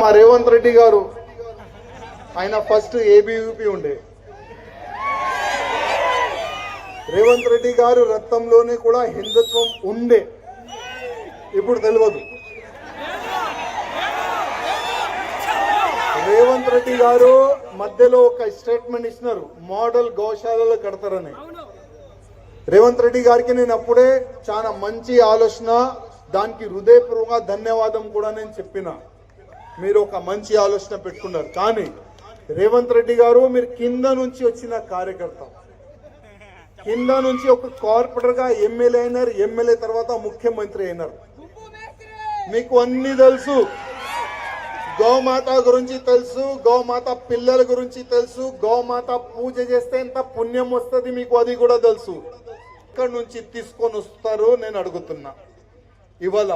మా రేవంత్ రెడ్డి గారు. ఆయన ఫస్ట్ ఏబీవీపీ ఉండే. రేవంత్ రెడ్డి గారు రక్తంలోనే కూడా హిందుత్వం ఉండే. ఇప్పుడు తెలియదు రేవంత్ రెడ్డి గారు మధ్యలో ఒక స్టేట్మెంట్ ఇచ్చినారు. మోడల్ గౌశాలలో కడతారని. రేవంత్ రెడ్డి గారికి నేను అప్పుడే చాలా మంచి ఆలోచన దానికి హృదయపూర్వక ధన్యవాదం కూడా నేను చెప్పిన. మీరు ఒక మంచి ఆలోచన పెట్టుకున్నారు. కానీ రేవంత్ రెడ్డి గారు మీరు కింద నుంచి వచ్చిన కార్యకర్త. కింద నుంచి ఒక కార్పొరేటర్గా ఎమ్మెల్యే అయినారు. ఎమ్మెల్యే తర్వాత ముఖ్యమంత్రి అయినారు. మీకు అన్ని తెలుసు. గోమాత గురించి తెలుసు. గోమాత పిల్లల గురించి తెలుసు. గోమాత పూజ చేస్తే ఎంత పుణ్యం వస్తుంది మీకు అది కూడా తెలుసు. ఇక్కడ నుంచి తీసుకొని వస్తారు నేను అడుగుతున్నా. ఇవాళ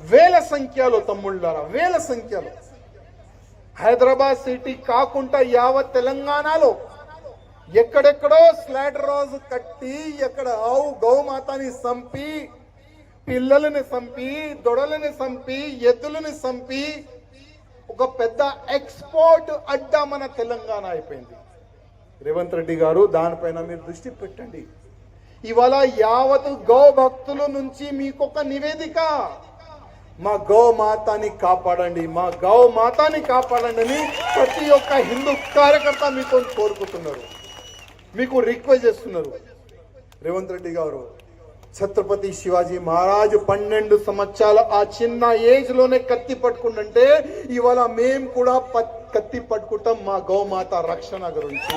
వేల సంఖ్యలో తమ్ముళ్ళారా వేల సంఖ్యలో. హైదరాబాద్ సిటీ కాకుండా యావత్ తెలంగాణలో ఎక్కడెక్కడో స్లాడ్ రాజు కట్టి ఎక్కడ ఆవు గౌమాతని సంపి పిల్లలని సంపి దొడలని సంపి ఎద్దులని సంపి ఒక పెద్ద ఎక్స్పోర్ట్ అడ్డా మన తెలంగాణ అయిపోయింది. రేవంత్ రెడ్డి గారు దానిపైన మీరు దృష్టి పెట్టండి. ఇవాళ యావత్ గౌ భక్తుల నుంచి మీకు ఒక నివేదిక. మా గో మాతాని కాపాడండి మా గౌ మాతాని కాపాడండి అని ప్రతి ఒక్క హిందూ కార్యకర్త మీతో కోరుకుంటున్నారు. మీకు రిక్వెస్ట్ చేస్తున్నారు. రేవంత్ రెడ్డి గారు ఛత్రపతి శివాజీ మహారాజ్ పన్నెండు సంవత్సరాల ఆ చిన్న ఏజ్లోనే కత్తి పట్టుకుంటుంటే ఇవాళ మేము కూడా కత్తి పట్టుకుంటాం మా గౌమాత రక్షణ గురించి.